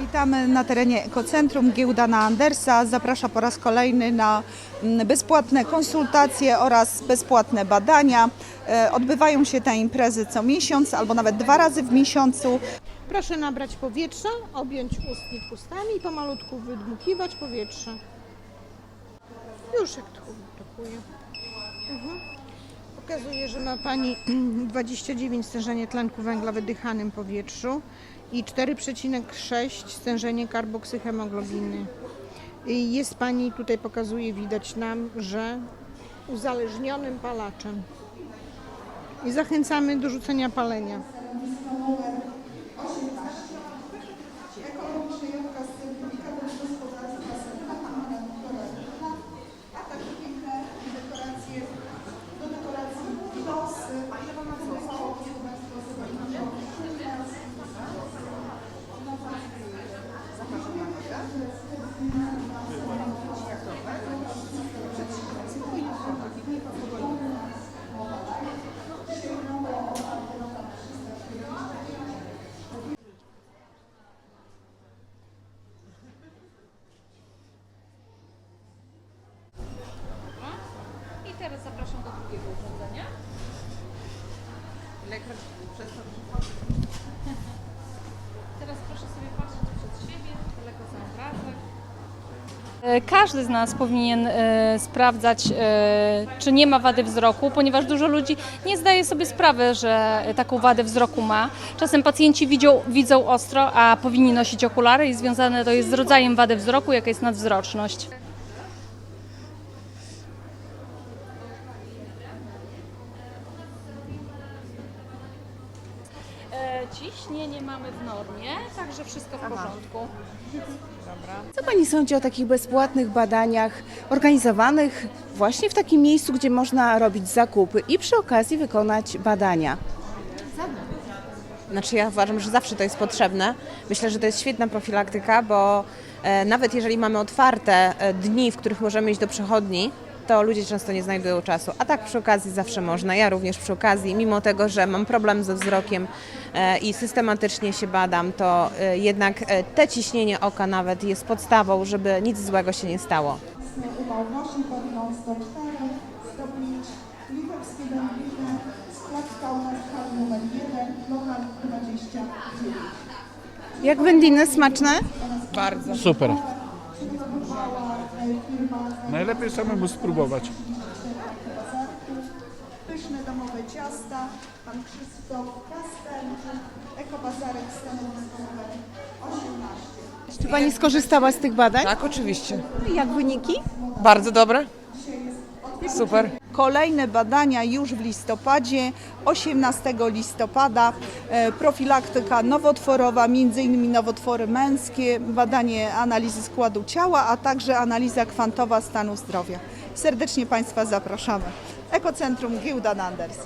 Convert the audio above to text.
Witamy na terenie Ekocentrum. Giełda na Andersa zaprasza po raz kolejny na mm, bezpłatne konsultacje oraz bezpłatne badania. E, Odbywają się te imprezy co miesiąc albo nawet dwa razy w miesiącu. Proszę nabrać powietrza, objąć ustnik ustami i pomalutku wydmuchiwać powietrze. Już jak to tokuje. Mhm. Pokazuje, że ma Pani 29 stężenie tlenku węgla w wydychanym powietrzu i 4,6 stężenie karboksyhemoglobiny. Jest Pani, tutaj pokazuje, widać nam, że uzależnionym palaczem. I zachęcamy do rzucenia palenia. Teraz zapraszam do drugiego urządzenia. Teraz proszę sobie patrzeć przed siebie, daleko za obrazek. E, Każdy z nas powinien e, sprawdzać, e, czy nie ma wady wzroku, ponieważ dużo ludzi nie zdaje sobie sprawy, że taką wadę wzroku ma. Czasem pacjenci widzą, widzą ostro, a powinni nosić okulary i związane to jest z rodzajem wady wzroku, jaka jest nadwzroczność. Ciśnienie mamy w normie, także wszystko w porządku. Co Pani sądzi o takich bezpłatnych badaniach organizowanych właśnie w takim miejscu, gdzie można robić zakupy i przy okazji wykonać badania? Znaczy ja uważam, że zawsze to jest potrzebne. Myślę, że to jest świetna profilaktyka, bo e, nawet jeżeli mamy otwarte e, dni, w których możemy iść do przechodni, to ludzie często nie znajdują czasu. A tak przy okazji zawsze można. Ja również przy okazji, mimo tego, że mam problem ze wzrokiem e, i systematycznie się badam, to e, jednak e, te ciśnienie oka nawet jest podstawą, żeby nic złego się nie stało. upał Washington 104, stopnicz litewskie wędliny, skład Kaunas hal numer 1, lokal 29. Jak wędliny smaczne? Super. Najlepiej samemu spróbować. Pyszne domowe ciasta, pan Krzysztof Kastel, Ekobazarek stanowisko numer 18. Czy Pani skorzystała z tych badań? Tak, oczywiście. Jak wyniki? Bardzo dobre. Super. Kolejne badania już w listopadzie, 18 listopada, e, profilaktyka nowotworowa, między innymi nowotwory męskie, badanie analizy składu ciała, a także analiza kwantowa stanu zdrowia. Serdecznie Państwa zapraszamy. Ekocentrum Gildan Anders.